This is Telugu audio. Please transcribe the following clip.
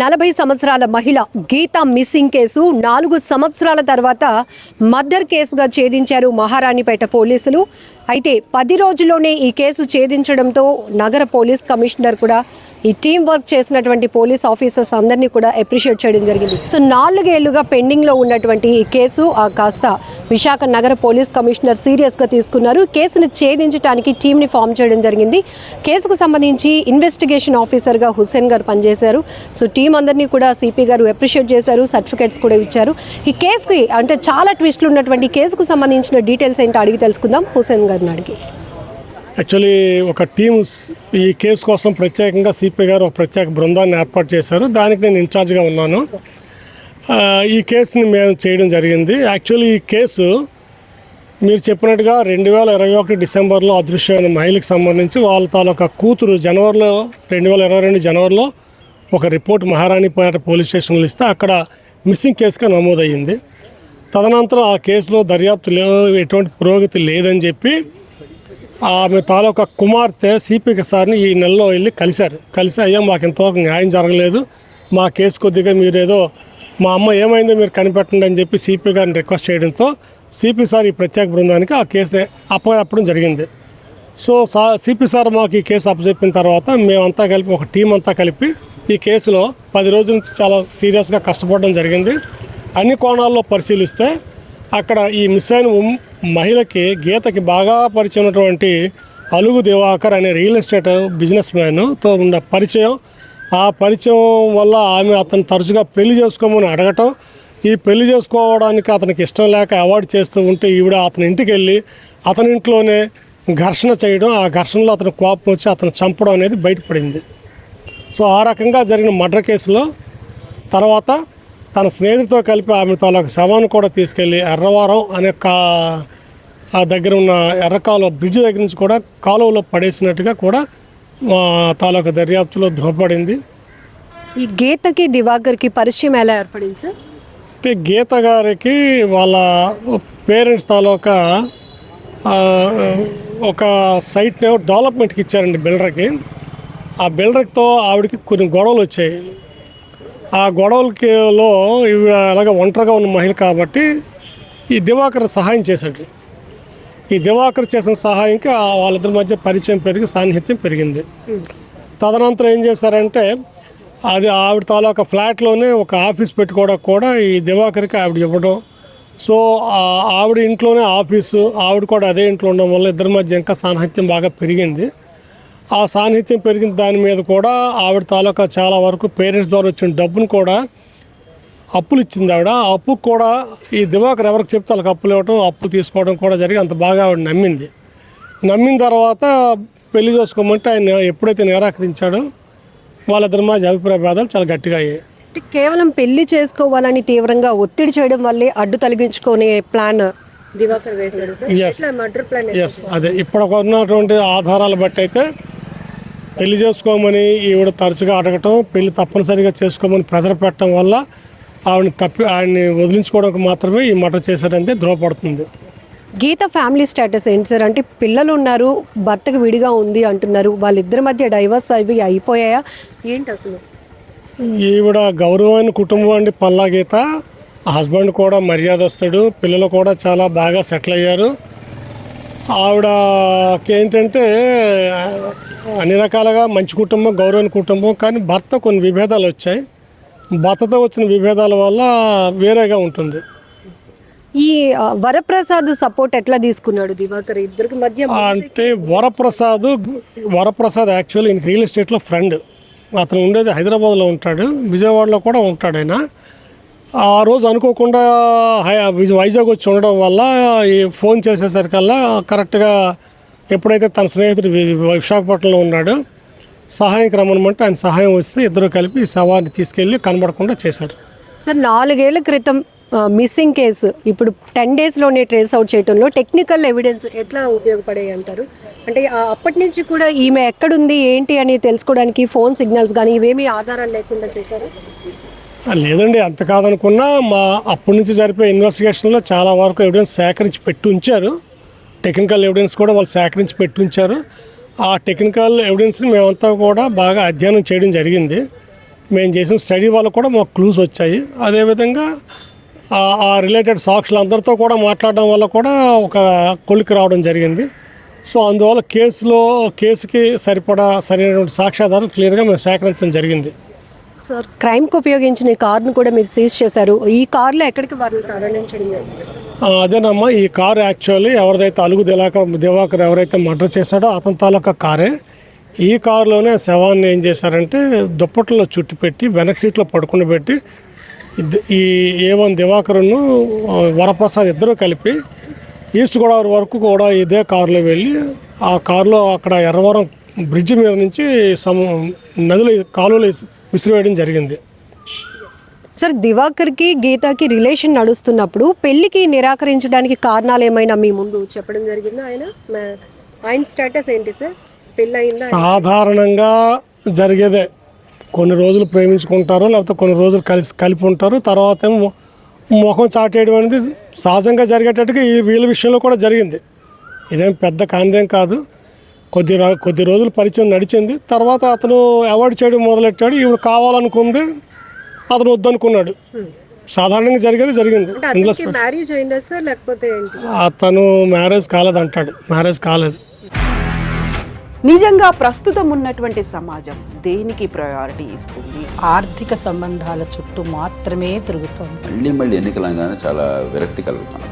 నలభై సంవత్సరాల మహిళ గీత మిస్సింగ్ కేసు నాలుగు సంవత్సరాల తర్వాత మర్డర్ కేసుగా ఛేదించారు మహారాణిపేట పోలీసులు. అయితే పది రోజుల్లోనే ఈ కేసు ఛేదించడంతో నగర పోలీస్ కమిషనర్ కూడా ఈ టీం వర్క్ చేసినటువంటి పోలీస్ ఆఫీసర్స్ అందరినీ కూడా అప్రిషియేట్ చేయడం జరిగింది. సో నాలుగేళ్ళుగా పెండింగ్లో ఉన్నటువంటి ఈ కేసు ఆ కాస్త విశాఖ నగర పోలీస్ కమిషనర్ సీరియస్గా తీసుకున్నారు. కేసును ఛేదించడానికి టీంని ఫామ్ చేయడం జరిగింది. కేసుకు సంబంధించి ఇన్వెస్టిగేషన్ ఆఫీసర్గా హుసేన్ గారు పనిచేశారు. సో టీం అందరినీ కూడా సిపి గారు అప్రిషియేట్ చేశారు సర్టిఫికేట్స్ కూడా ఇచ్చారు. ఈ కేసుకి అంటే చాలా ట్విస్టులు ఉన్నటువంటి కేసుకు సంబంధించిన డీటెయిల్స్ ఏంటో అడిగి తెలుసుకుందాం. హుసేన్ గారిని అడిగి. యాక్చువల్లీ ఒక టీమ్ ఈ కేసు కోసం ప్రత్యేకంగా సిపి గారు ఒక ప్రత్యేక బృందాన్ని ఏర్పాటు చేశారు. దానికి నేను ఇన్ఛార్జ్గా ఉన్నాను. ఈ కేసుని మేము చేయడం జరిగింది. యాక్చువల్లీ ఈ కేసు మీరు చెప్పినట్టుగా రెండు వేల ఇరవై ఒకటి డిసెంబర్లో అదృశ్యమైన మహిళకు సంబంధించి వాళ్ళ తాలూకా కూతురు జనవరిలో రెండు వేల ఇరవై రెండు జనవరిలో ఒక రిపోర్ట్ మహారాణిపేట పోలీస్ స్టేషన్లో ఇస్తే అక్కడ మిస్సింగ్ కేసుగా నమోదయ్యింది. తదనంతరం ఆ కేసులో దర్యాప్తు దర్యాప్తులో ఎటువంటి పురోగతి లేదని చెప్పి ఆమె తాలూకా కుమార్తె సిపికి సార్ని ఈ నెలలో వెళ్ళి కలిశారు. కలిసి అయ్యా మాకు ఇంతవరకు న్యాయం జరగలేదు. మా కేసు కొద్దిగా మీరేదో మా అమ్మ ఏమైందో మీరు కనిపెట్టండి అని చెప్పి సిపి గారిని రిక్వెస్ట్ చేయడంతో సిపి సార్ ఈ ప్రత్యేక బృందానికి ఆ కేసుని అప్పగప్పడం జరిగింది. సో సా సిపి సార్ మాకు ఈ కేసు అప్పచెప్పిన తర్వాత మేమంతా కలిపి ఒక టీం అంతా కలిపి ఈ కేసులో పది రోజుల నుంచి చాలా సీరియస్గా కష్టపడడం జరిగింది. అన్ని కోణాల్లో పరిశీలిస్తే అక్కడ ఈ మిస్ అయిన మహిళకి గీతకి బాగా పరిచయం ఉన్నటువంటి అలుగు దివాకర్ అనే రియల్ ఎస్టేట్ బిజినెస్ మ్యాన్తో ఉన్న పరిచయం. ఆ పరిచయం వల్ల ఆమె అతను తరచుగా పెళ్ళి చేసుకోమని అడగటం. ఈ పెళ్ళి చేసుకోవడానికి అతనికి ఇష్టం లేక అవాయిడ్ చేస్తూ ఉంటే ఈవిడ అతని ఇంటికి వెళ్ళి అతని ఇంట్లోనే ఘర్షణ చేయడం ఆ ఘర్షణలో అతను కోపం వచ్చి అతను చంపడం అనేది బయటపడింది. సో ఆ రకంగా జరిగిన మర్డర్ కేసులో తర్వాత తన స్నేహితుడితో కలిపి ఆమె తాలూకు శవాన్ని కూడా తీసుకెళ్ళి ఎర్రవారం అనే కా ఆ దగ్గర ఉన్న ఎర్రకాలువ బ్రిడ్జ్ దగ్గర నుంచి కూడా కాలువలో పడేసినట్టుగా కూడా మా తాలూకా దర్యాప్తులో ధృవపడింది ఈ గీతకి దివాకర్కి పరిచయం ఎలా ఏర్పడింది సార్? అయితే గీత గారికి వాళ్ళ పేరెంట్స్ తాలూకా ఒక సైట్ని డెవలప్మెంట్కి ఇచ్చారండి బిల్డర్కి. ఆ బిల్డర్తో ఆవిడకి కొన్ని గొడవలు వచ్చాయి. ఆ గొడవలకిలో ఈవిడ ఒంటరిగా ఉన్న మహిళ కాబట్టి ఈ దివాకర్ సహాయం చేశాడు. ఈ దివాకర్ చేసిన సహాయంకి వాళ్ళిద్దరి మధ్య పరిచయం పెరిగి సాన్నిహిత్యం పెరిగింది. తదనంతరం ఏం చేశారంటే అది ఆవిడ తాలూకా ఫ్లాట్లోనే ఒక ఆఫీస్ పెట్టుకోవడం కూడా ఈ దివాకర్కి ఆవిడ ఇవ్వడం. సో ఆవిడ ఇంట్లోనే ఆఫీసు ఆవిడ కూడా అదే ఇంట్లో ఉండడం వల్ల ఇద్దరి మధ్య ఇంకా సాన్నిహిత్యం బాగా పెరిగింది. ఆ సాన్నిహిత్యం పెరిగిన దాని మీద కూడా ఆవిడ తాలూకా చాలా వరకు పేరెంట్స్ ద్వారా వచ్చిన డబ్బును కూడా అప్పులు ఇచ్చింది ఆవిడ. ఆ అప్పు కూడా ఈ దివాకర్ ఎవరికి చెప్తే వాళ్ళకి అప్పులు ఇవ్వడం అప్పులు తీసుకోవడం కూడా జరిగి అంత బాగా ఆవిడ నమ్మింది. నమ్మిన తర్వాత పెళ్ళి చేసుకోమంటే ఆయన ఎప్పుడైతే నిరాకరించాడో వాళ్ళిద్దరి మధ్య అభిప్రాయ భేదాలు చాలా గట్టిగా అయ్యాయి. కేవలం పెళ్ళి చేసుకోవాలని తీవ్రంగా ఒత్తిడి చేయడం వల్లే అడ్డు తొలగించుకునే ప్లాన్ దివాకర్ వేశాడు ఎస్ అదే. ఇప్పుడు ఉన్నటువంటి ఆధారాలు బట్టి అయితే పెళ్ళి చేసుకోమని ఈవిడ తరచుగా అడగటం పెళ్ళి తప్పనిసరిగా చేసుకోమని ప్రెజర్ పెట్టడం వల్ల ఆవిడని తప్పి ఆయన్ని వదిలించుకోవడానికి మాత్రమే ఈ మటర్ చేశారంటే ధృవపడుతుంది. గీత ఫ్యామిలీ స్టేటస్ ఏంటి సార్? అంటే పిల్లలు ఉన్నారు భర్తకు విడిగా ఉంది అంటున్నారు. వాళ్ళిద్దరి మధ్య డైవర్స్ అవి అయిపోయాయా? ఏంటి అసలు? ఈవిడ గౌరవమైన కుటుంబం అండి పల్లా గీత. హస్బెండ్ కూడా మర్యాదస్తుడు పిల్లలు కూడా చాలా బాగా సెటిల్ అయ్యారు. ఆవిడకి ఏంటంటే అన్ని రకాలుగా మంచి కుటుంబం గౌరవమైన కుటుంబం కానీ భర్త కొన్ని విభేదాలు వచ్చాయి. భర్తతో వచ్చిన విభేదాల వల్ల వేరేగా ఉంటుంది. ఈ వరప్రసాద్ సపోర్ట్ ఎట్లా తీసుకున్నాడు దివాకర్? ఇద్దరికి మధ్య అంటే వరప్రసాద్ వరప్రసాద్ యాక్చువల్లీ ఈయనకి రియల్ ఎస్టేట్లో ఫ్రెండ్. అతను ఉండేది హైదరాబాద్లో ఉంటాడు విజయవాడలో కూడా ఉంటాడు ఆయన. ఆ రోజు అనుకోకుండా వైజాగ్ వచ్చి ఉండడం వల్ల ఈ ఫోన్ చేసేసరికల్లా కరెక్ట్గా ఎప్పుడైతే తన స్నేహితుడు విశాఖపట్నంలో ఉన్నాడో సహాయం రమ్మనమంటే ఆయన సహాయం వస్తే ఇద్దరు కలిపి శవాన్ని తీసుకెళ్ళి కనబడకుండా చేశారు. సార్ నాలుగేళ్ళ క్రితం మిస్సింగ్ కేసు ఇప్పుడు టెన్ డేస్లోనే ట్రేస్ అవుట్ చేయడంలో టెక్నికల్ ఎవిడెన్స్ ఎట్లా ఉపయోగపడాయి అంటారు? అంటే అప్పటి నుంచి కూడా ఈమె ఎక్కడుంది ఏంటి అని తెలుసుకోవడానికి ఫోన్ సిగ్నల్స్ కానీ ఇవేమీ ఆధారాలు లేకుండా చేశారు? లేదండి అంత కాదనుకున్నా మా అప్పటి నుంచి జరిపే ఇన్వెస్టిగేషన్లో చాలా వరకు ఎవిడెన్స్ సేకరించి పెట్టి ఉంచారు. టెక్నికల్ ఎవిడెన్స్ కూడా వాళ్ళు సేకరించి పెట్టి ఉంచారు. ఆ టెక్నికల్ ఎవిడెన్స్ని మేమంతా కూడా బాగా అధ్యయనం చేయడం జరిగింది. మేము చేసిన స్టడీ వల్ల కూడా మాకు క్లూస్ వచ్చాయి. అదేవిధంగా ఆ- రిలేటెడ్ రిలేటెడ్ సాక్షులందరితో కూడా మాట్లాడడం వల్ల కూడా ఒక కొలికి రావడం జరిగింది. సో అందువల్ల కేసులో కేసుకి సరిపడా సరైనటువంటి సాక్ష్యాధారాలు క్లియర్గా మేము సేకరించడం జరిగింది. సార్ క్రైమ్కి ఉపయోగించిన ఈ కార్ను కూడా మీరు సీజ్ చేశారు. ఈ కార్లో ఎక్కడికి తరలించడం అదేనమ్మా ఈ కారు యాక్చువల్లీ ఎవరిదైతే అలుగు దిలాకర్ దివాకర్ ఎవరైతే మర్డర్ చేశాడో అతని తాలూకా కారే. ఈ కారులోనే శవాన్ని ఏం చేశారంటే దుప్పట్లో చుట్టి పెట్టి వెనక్ సీట్లో పడుకుని పెట్టి ఈ ఏ వన్ దివాకరును వరప్రసాద్ ఇద్దరు కలిపి ఈస్ట్ గోదావరి వరకు కూడా ఇదే కారులో వెళ్ళి ఆ కారులో అక్కడ ఎర్రవరం బ్రిడ్జ్ మీద నుంచి సమ నదులు కాలువలు విసిరివేయడం జరిగింది. సార్ దివాకర్కి గీతాకి రిలేషన్ నడుస్తున్నప్పుడు పెళ్ళికి నిరాకరించడానికి కారణాలు ఏమైనా మీ ముందు చెప్పడం జరిగిందా ఆయన? ఆయన స్టేటస్ ఏంటి సార్? పెళ్ళి అయిందా సాధారణంగా జరిగేదే. కొన్ని రోజులు ప్రేమించుకుంటారు లేకపోతే కొన్ని రోజులు కలిసి కలిపి ఉంటారు. తర్వాత ఏమో ముఖం చాటేయడం అనేది సహజంగా జరిగేటట్టుగా ఈ వీళ్ళ విషయంలో కూడా జరిగింది. ఇదేం పెద్ద కానిదేం కాదు. కొద్ది రా- కొద్ది రోజులు పరిచయం నడిచింది. తర్వాత అతను అవాయిడ్ చేయడం మొదలెట్టాడు. ఈవిడ కావాలనుకుంది. అతను వద్దనుకున్నాడు. సాధారణంగా జరిగేది జరిగింది. ఇందులో మ్యారేజ్ అయిందా సార్? లేకపోతే ఏంటి? అతను మ్యారేజ్ కాలేదు అంటాడు. మ్యారేజ్ కాలేదు. నిజంగా ప్రస్తుతం ఉన్నటువంటి సమాజం దేనికి ప్రయారిటీ ఇస్తుంది? ఆర్థిక సంబంధాల చుట్టూ మాత్రమే తిరుగుతోంది. మళ్ళీ మళ్ళీ ఎన్నికలంగానే చాలా విరక్తి కలుగుతాను